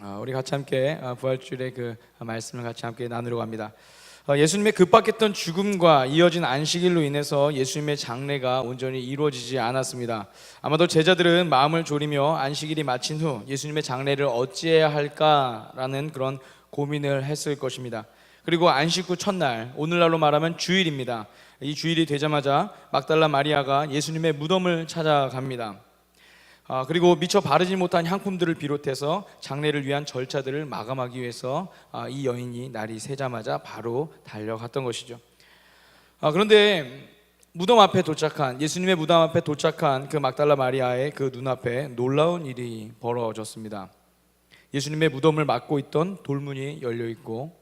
어, 우리 같이 함께 어, 부활주일의 그 말씀을 같이 함께 나누려고 합니다. 어, 예수님의 급박했던 죽음과 이어진 안식일로 인해서 예수님의 장례가 온전히 이루어지지 않았습니다. 아마도 제자들은 마음을 졸이며 안식일이 마친 후 예수님의 장례를 어찌해야 할까라는 그런 고민을 했을 것입니다. 그리고 안식 후 첫날, 오늘날로 말하면 주일입니다. 이 주일이 되자마자 막달라 마리아가 예수님의 무덤을 찾아갑니다. 아, 그리고 미처 바르지 못한 향품들을 비롯해서 장례를 위한 절차들을 마감하기 위해서 아, 이 여인이 날이 새자마자 바로 달려갔던 것이죠. 아, 그런데 무덤 앞에 도착한 예수님의 무덤 앞에 도착한 그 막달라 마리아의 그 눈앞에 놀라운 일이 벌어졌습니다. 예수님의 무덤을 막고 있던 돌문이 열려 있고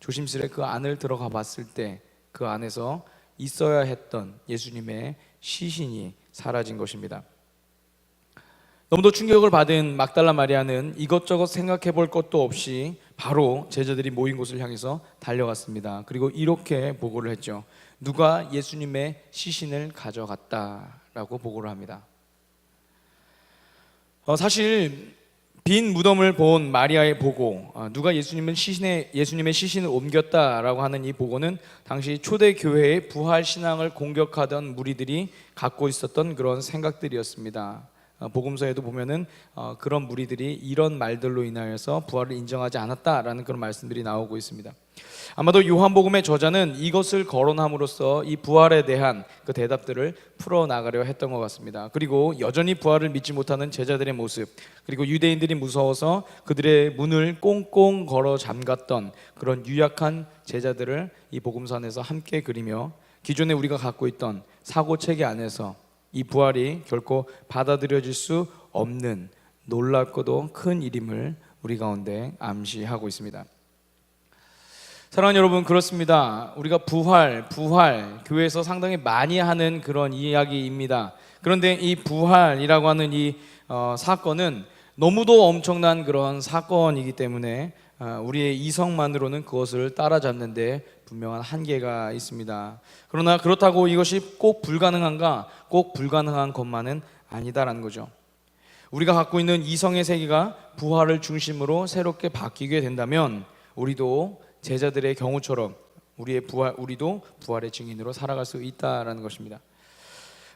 조심스레 그 안을 들어가 봤을 때 그 안에서 있어야 했던 예수님의 시신이 사라진 것입니다. 너무도 충격을 받은 막달라 마리아는 이것저것 생각해 볼 것도 없이 바로 제자들이 모인 곳을 향해서 달려갔습니다. 그리고 이렇게 보고를 했죠. 누가 예수님의 시신을 가져갔다라고 보고를 합니다. 어, 사실 빈 무덤을 본 마리아의 보고, 어, 누가 예수님은 시신의 예수님의 시신을 옮겼다라고 하는 이 보고는 당시 초대 교회의 부활 신앙을 공격하던 무리들이 갖고 있었던 그런 생각들이었습니다. 어, 복음서에도 보면은 어, 그런 무리들이 이런 말들로 인하여서 부활을 인정하지 않았다라는 그런 말씀들이 나오고 있습니다. 아마도 요한복음의 저자는 이것을 거론함으로써 이 부활에 대한 그 대답들을 풀어 나가려 했던 것 같습니다. 그리고 여전히 부활을 믿지 못하는 제자들의 모습, 그리고 유대인들이 무서워서 그들의 문을 꽁꽁 걸어 잠갔던 그런 유약한 제자들을 이 복음서 안에서 함께 그리며 기존에 우리가 갖고 있던 사고 체계 안에서 이 부활이 결코 받아들여질 수 없는 놀랍고도 큰 일임을 우리 가운데 암시하고 있습니다. 사랑하는 여러분 그렇습니다. 우리가 부활, 부활 교회에서 상당히 많이 하는 그런 이야기입니다. 그런데 이 부활이라고 하는 이 어, 사건은 너무도 엄청난 그런 사건이기 때문에 어, 우리의 이성만으로는 그것을 따라잡는데 분명한 한계가 있습니다. 그러나 그렇다고 이것이 꼭 불가능한가? 꼭 불가능한 것만은 아니다라는 거죠. 우리가 갖고 있는 이성의 세계가 부활을 중심으로 새롭게 바뀌게 된다면 우리도 제자들의 경우처럼 우리의 부활 우리도 부활의 증인으로 살아갈 수 있다라는 것입니다.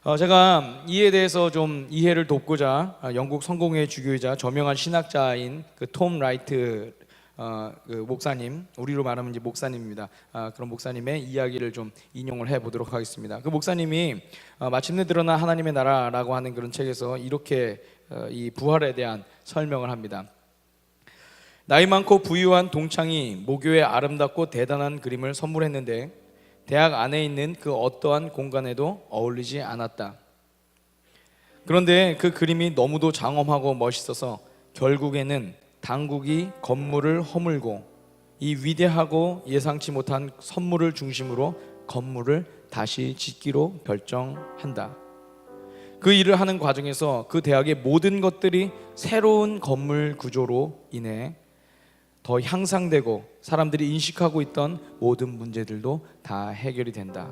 어, 제가 이에 대해서 좀 이해를 돕고자 어, 영국 성공회 주교이자 저명한 신학자인 그 톰 라이트 어, 그 목사님 우리로 말하면 이제 목사님입니다. 아, 그런 목사님의 이야기를 좀 인용을 해 보도록 하겠습니다. 그 목사님이 어, 마침내 드러난 하나님의 나라라고 하는 그런 책에서 이렇게 어, 이 부활에 대한 설명을 합니다. 나이 많고 부유한 동창이 모교에 아름답고 대단한 그림을 선물했는데 대학 안에 있는 그 어떠한 공간에도 어울리지 않았다. 그런데 그 그림이 너무도 장엄하고 멋있어서 결국에는 당국이 건물을 허물고 이 위대하고 예상치 못한 선물을 중심으로 건물을 다시 짓기로 결정한다. 그 일을 하는 과정에서 그 대학의 모든 것들이 새로운 건물 구조로 인해 더 향상되고 사람들이 인식하고 있던 모든 문제들도 다 해결이 된다.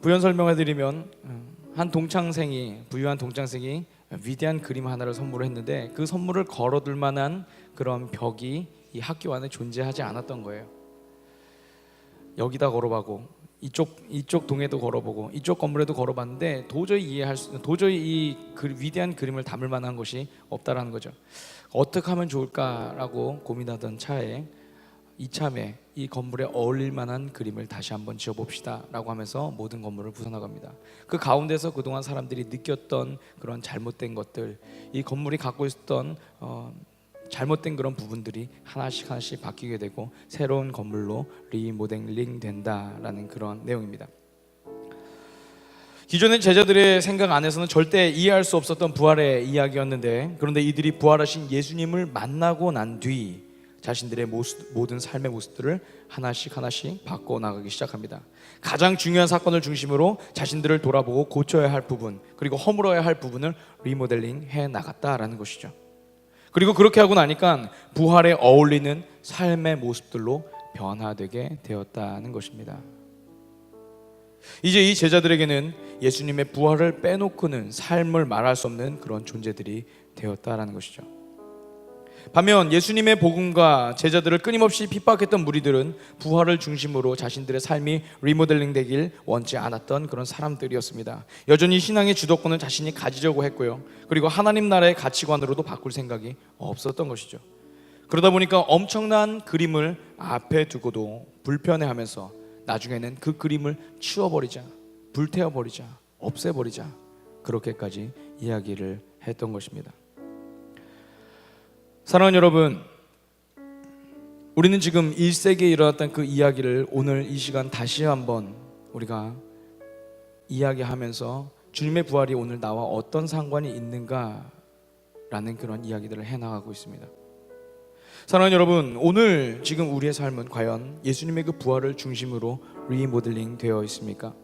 부연 설명해 드리면 한 동창생이 부유한 동창생이 위대한 그림 하나를 선물했는데 그 선물을 걸어둘 만한 그런 벽이 이 학교 안에 존재하지 않았던 거예요. 여기다 걸어보고 이쪽 이쪽 동에도 걸어보고 이쪽 건물에도 걸어봤는데 도저히 이해할 수 도저히 이 그 위대한 그림을 담을 만한 것이 없다라는 거죠. 어떻게 하면 좋을까라고 고민하던 차에 이참에 이 건물에 어울릴 만한 그림을 다시 한번 지어봅시다 라고 하면서 모든 건물을 부숴나갑니다. 그 가운데서 그동안 사람들이 느꼈던 그런 잘못된 것들, 이 건물이 갖고 있었던 어, 잘못된 그런 부분들이 하나씩 하나씩 바뀌게 되고 새로운 건물로 리모델링 된다라는 그런 내용입니다. 기존의 제자들의 생각 안에서는 절대 이해할 수 없었던 부활의 이야기였는데 그런데 이들이 부활하신 예수님을 만나고 난 뒤 자신들의 모습, 모든 삶의 모습들을 하나씩 하나씩 바꿔 나가기 시작합니다. 가장 중요한 사건을 중심으로 자신들을 돌아보고 고쳐야 할 부분 그리고 허물어야 할 부분을 리모델링 해 나갔다라는 것이죠. 그리고 그렇게 하고 나니까 부활에 어울리는 삶의 모습들로 변화되게 되었다는 것입니다. 이제 이 제자들에게는 예수님의 부활을 빼놓고는 삶을 말할 수 없는 그런 존재들이 되었다라는 것이죠. 반면 예수님의 복음과 제자들을 끊임없이 핍박했던 무리들은 부활을 중심으로 자신들의 삶이 리모델링 되길 원치 않았던 그런 사람들이었습니다. 여전히 신앙의 주도권을 자신이 가지려고 했고요. 그리고 하나님 나라의 가치관으로도 바꿀 생각이 없었던 것이죠. 그러다 보니까 엄청난 그림을 앞에 두고도 불편해하면서 나중에는 그 그림을 치워버리자, 불태워버리자, 없애버리자 그렇게까지 이야기를 했던 것입니다. 사랑하는 여러분, 우리는 지금 1세기에 일어났던 그 이야기를 오늘 이 시간 다시 한번 우리가 이야기하면서 주님의 부활이 오늘 나와 어떤 상관이 있는가라는 그런 이야기들을 해나가고 있습니다. 사랑하는 여러분, 오늘 지금 우리의 삶은 과연 예수님의 그 부활을 중심으로 리모델링 되어 있습니까?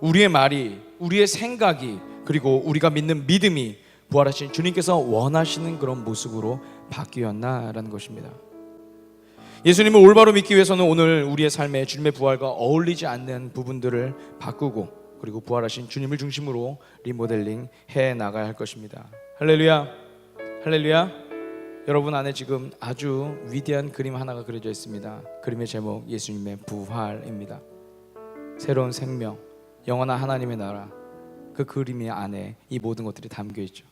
우리의 말이, 우리의 생각이, 그리고 우리가 믿는 믿음이 부활하신 주님께서 원하시는 그런 모습으로 바뀌었나라는 것입니다. 예수님을 올바로 믿기 위해서는 오늘 우리의 삶에 주님의 부활과 어울리지 않는 부분들을 바꾸고 그리고 부활하신 주님을 중심으로 리모델링 해 나가야 할 것입니다. 할렐루야. 할렐루야. 여러분 안에 지금 아주 위대한 그림 하나가 그려져 있습니다. 그림의 제목 예수님의 부활입니다. 새로운 생명, 영원한 하나님의 나라. 그 그림의 안에 이 모든 것들이 담겨 있죠.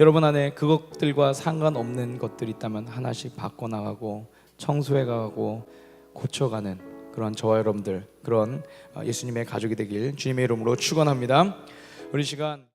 여러분 안에 그것들과 상관없는 것들이 있다면 하나씩 바꿔 나가고 청소해 가고 고쳐가는 그런 저와 여러분들 그런 예수님의 가족이 되길 주님의 이름으로 축원합니다. 우리 시간